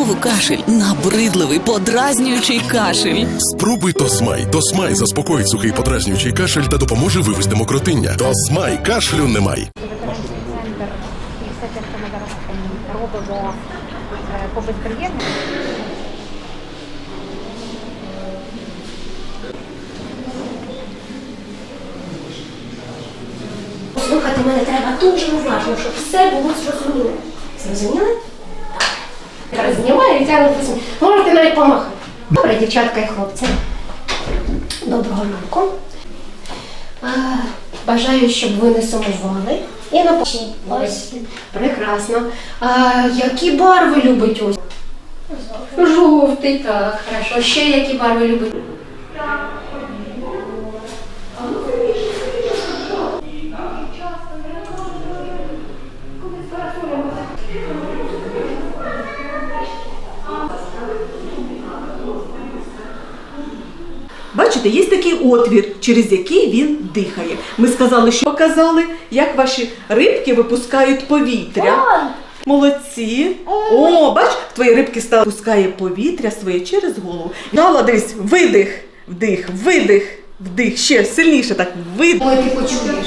Знову кашель, набридливий, подразнюючий кашель. Спробуй Тосмай. Тосмай заспокоїть сухий подразнюючий кашель та допоможе вивести мокротиння. Тосмай кашлю немає. центр і все те, що ми зараз ем, робимо по безприємному. Слухати мене треба дуже уважно, щоб все було зрозуміло. Зрозуміли? Знімаю і тягну посміх. Можете навіть помахати. Добре, дівчатка і хлопці. Доброго ранку. Бажаю, щоб ви не сумували. І на Ось. Прекрасно. А які барви любить ось? Жовтий, так, хорошо. Ще які барви любить? Бачите, є такий отвір, через який він дихає. Ми сказали, що показали, як ваші рибки випускають повітря. Молодці. О, бач, твої рибки стали пускає повітря своє через голову. Нала, дивись, видих, вдих, видих, вдих. Ще сильніше так видих. Ой, ти почуєш.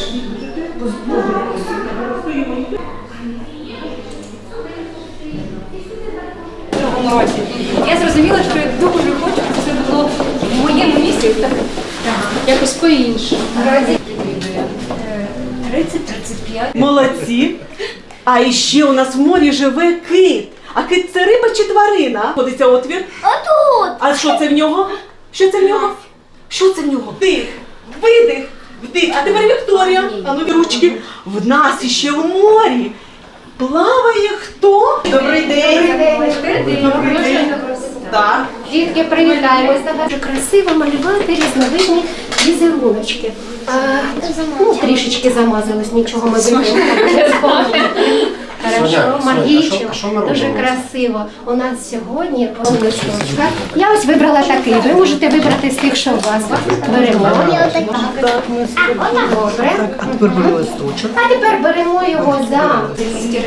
Я зрозуміла, що я дуже хочу, щоб це було в так, якось по-іншому. 30-35. Молодці. А іще у нас в морі живе кит. А кит це риба чи тварина? Ходиться отвір. Отут! А що це в нього? Що це в нього? Що це в нього? Вдих, видих, вдих. А тепер Вікторія. А ну ручки. В нас іще в морі. Плаває хто? Добрий день. Добрий день. Так. Дітки, привітаємось. Дуже красиво малювати різновидні візеруночки. А, ну, трішечки замазалось, нічого ми виправимо. Хорошо, магічно, дуже красиво. У нас сьогодні по. Я ось вибрала такий. Ви можете вибрати з тих, що у вас. Беремо. Добре. А тепер беру листочок. А тепер беремо його за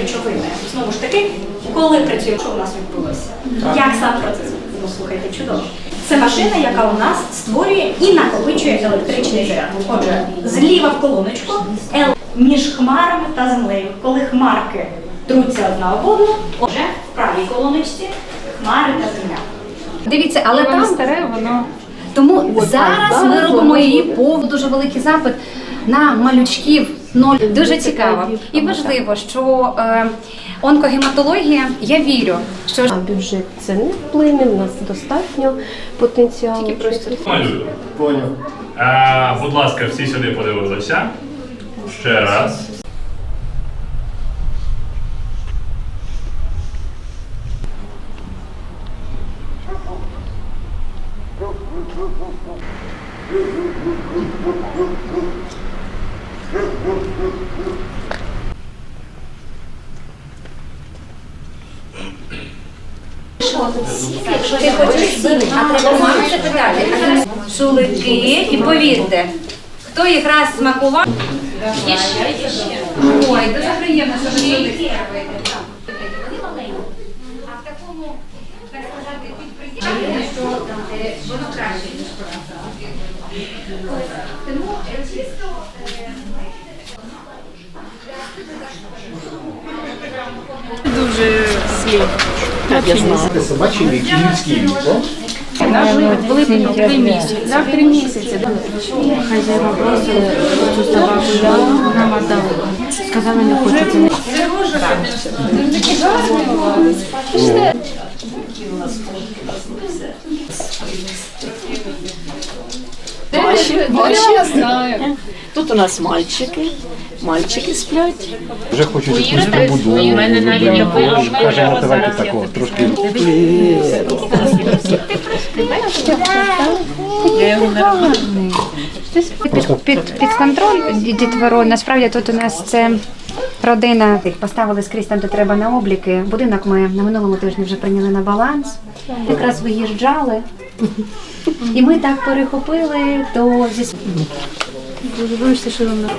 речовини. Знову ж таки, коли працює, що у нас відбулося? Як сам процес? Ну слухайте, чудово. Це машина, яка у нас створює і накопичує електричний заряд. Отже, зліва в колоночку L між хмарами та землею. Коли хмарки труться одна об одну, отже, в правій колоночці хмари та земля. Дивіться, але Воно там старе, воно тому зараз ми робимо її повну. Дуже великий запит на малючків. Ноль дуже цікаво і важливо, що е, онкогематологія, я вірю, що А бюджет це не вплине, в нас достатньо потенціалу. Малюю. Поняв. А, будь ласка, всі сюди подивилися. Ще раз. Ти хочеш сіль, а треба. Шулики, і повірте, хто їх раз смакував, ще, ще. Ой, дуже приємно, що ви сюди робите. А в такому, так сказати, підприємстві, що е, воно краще, ніж просто. Тому е, чисто е, Це собачий вік і людський вік, так? три місяці. Да, три місяці. Хазяїва просили цю собаку грама дали. Сказали, не хочеться. Тут у нас мальчики, мальчики сплять. Вже хочуть якусь побудову. У мене навіть Кажемо, давайте такого, трошки. Під, під, під контроль ді- дітвору. Насправді тут у нас це родина. Поставили скрізь там, де треба на обліки. Будинок ми на минулому тижні вже прийняли на баланс. Якраз виїжджали. І ми так перехопили, то зі Дуже вибачте, що вам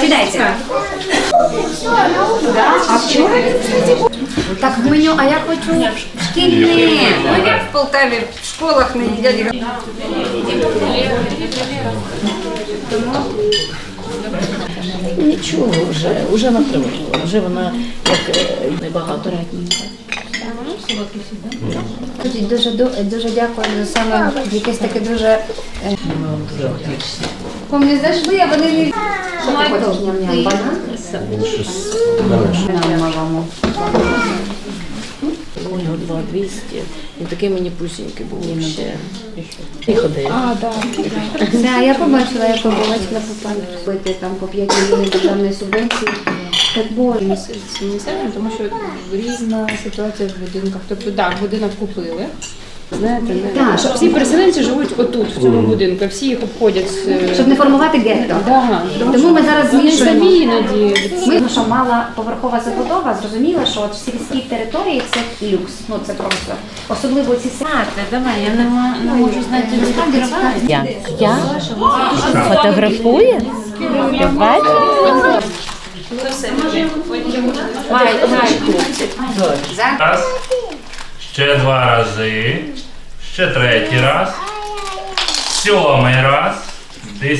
Сідайте. А вчора? Так в меню, а я хочу шкільне. Ну як в Полтаві в школах не їдять. Нічого вже, вже напривала, вже вона як е, небагато. Дуже, дуже, дуже дякую за саме якесь таке дуже. е, Помні зайшли, а вони не. Що Ням-ням. У нього 2200. Він такий мені пусінький був ще. І ходив. Да, я побачила, я побачила по пам'яті там по 5 мільйонів державної субвенції. Так боже. місцевим, тому що різна ситуація в будинках. Тобто, так, будинок купили. Знаєте, не Так, щоб всі переселенці живуть отут, в цьому будинку, всі їх обходять. з- Щоб не формувати гетто. Да. Тому ми зараз Вони змішуємо. самі іноді. Ми, що мала поверхова забудова, зрозуміла, що от в сільській території це люкс. Ну це просто особливо ці сади. Давай, я не, ма- не можу знайти. Насправді цікаво. Я? Я? Фотографує? Хлопці. Раз. Ще два рази. Ще третій раз. Сьомий раз.